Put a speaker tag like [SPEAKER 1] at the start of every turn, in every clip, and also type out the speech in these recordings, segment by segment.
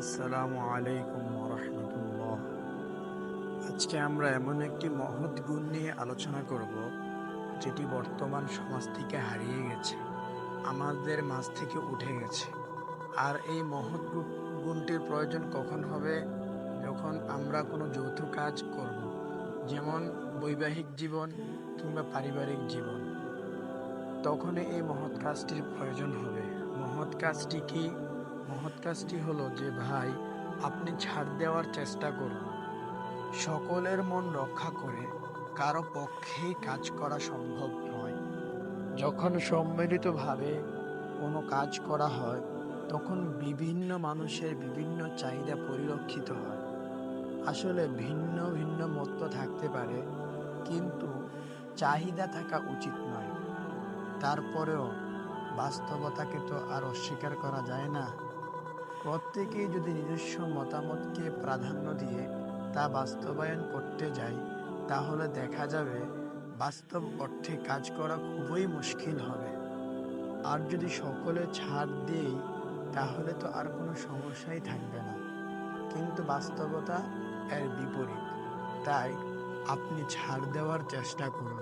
[SPEAKER 1] আসসালামু আলাইকুম রহমতুল্লাহ আজকে আমরা এমন একটি মহৎ গুণ নিয়ে আলোচনা করব, যেটি বর্তমান সমাজ থেকে হারিয়ে গেছে, আমাদের মাঝ থেকে উঠে গেছে। আর এই মহৎ গুণটির প্রয়োজন কখন হবে? যখন আমরা কোনো যৌথ কাজ করব, যেমন বৈবাহিক জীবন কিংবা পারিবারিক জীবন। তখনই এই মহৎ কাজটির প্রয়োজন হবে। মহৎ কাজটি কি? মহৎ কাজটি হলো যে, ভাই, আপনি ছাড় দেওয়ার চেষ্টা করুন। সকলের মন রক্ষা করে কারও পক্ষেই কাজ করা সম্ভব নয়। যখন সম্মিলিতভাবে কোনো কাজ করা হয়, তখন বিভিন্ন মানুষের বিভিন্ন চাহিদা পরিলক্ষিত হয়। আসলে ভিন্ন ভিন্ন মত থাকতে পারে, কিন্তু চাহিদা থাকা উচিত নয়। তারপরেও বাস্তবতাকে তো আর অস্বীকার করা যায় না। প্রত্যেকেই যদি নিজস্ব মতামতকে প্রাধান্য দিয়ে তা বাস্তবায়ন করতে যায়, তাহলে দেখা যাবে বাস্তব অর্থে কাজ করা খুবই মুশকিল হবে। আর যদি সকলে ছাড় দেই, তাহলে তো আর কোনো সমস্যাই থাকবে না। কিন্তু বাস্তবতা এর বিপরীত। তাই আপনি ছাড় দেওয়ার চেষ্টা করুন।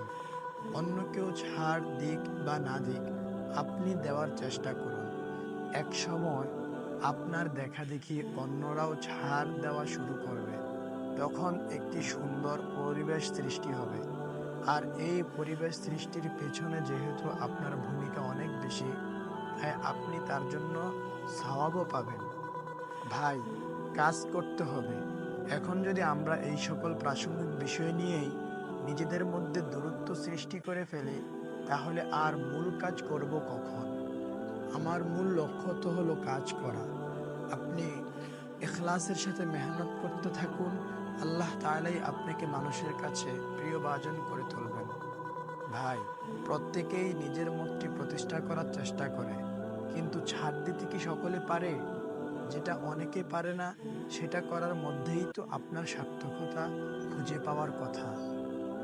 [SPEAKER 1] অন্য কেউ ছাড় দিক বা না দিক, আপনি দেওয়ার চেষ্টা করুন। এক সময় আপনার দেখা দেখি অন্যরাও ছাড় দেওয়া শুরু করবে। তখন একটি সুন্দর পরিবেশ সৃষ্টি হবে। আর এই পরিবেশ সৃষ্টির পেছনে যেহেতু আপনার ভূমিকা অনেক বেশি, তাই আপনি তার জন্য সওয়াবও পাবেন। ভাই, কাজ করতে হবে। এখন যদি আমরা এই সকল প্রাসঙ্গিক বিষয় নিয়েই নিজেদের মধ্যে দূরত্ব সৃষ্টি করে ফেলি, তাহলে আর মূল কাজ করব কখন? আমার মূল লক্ষ্য তো হলো কাজ করা। আপনি এখলাসের সাথে মেহনত করতে থাকুন, আল্লাহ তাআলাই আপনাকে মানুষের কাছে প্রিয় বাজন করে তুলবেন। ভাই, প্রত্যেকেই নিজের মতটি প্রতিষ্ঠা করার চেষ্টা করে, কিন্তু ছাড় দিতে কি সকলে পারে? যেটা অনেকে পারে না, সেটা করার মধ্যেই তো আপনার সার্থকতা খুঁজে পাওয়ার কথা।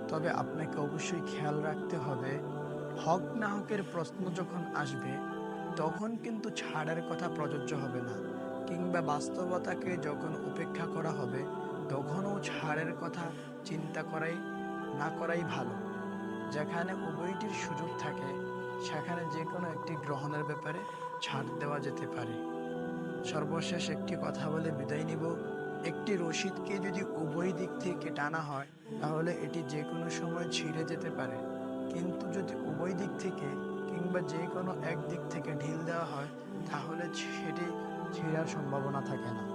[SPEAKER 1] তবে আপনাকে অবশ্যই খেয়াল রাখতে হবে, হক না হকের প্রশ্ন যখন আসবে তখন কিন্তু ছাড়ের কথা প্রযোজ্য হবে না, কিংবা বাস্তবতাকে যখন উপেক্ষা করা হবে, তখনও ছাড়ের কথা চিন্তা করাই, না করাই ভালো। যেখানে উভয়টির সুযোগ থাকে, সেখানে যে কোনো একটি গ্রহণের ব্যাপারে ছাড় দেওয়া যেতে পারে। সর্বশেষ একটি কথা বলে বিদায় নিব। একটি রশিদকে যদি উভয় দিক থেকে টানা হয়, তাহলে এটি যে কোনো সময় ছিঁড়ে যেতে পারে। কিন্তু যদি উভয় দিক থেকে কিংবা যে কোনো একদিক থেকে ঢিল দেওয়া হয় তাহলে সেটি ছিঁড়ার সম্ভাবনা থাকে না।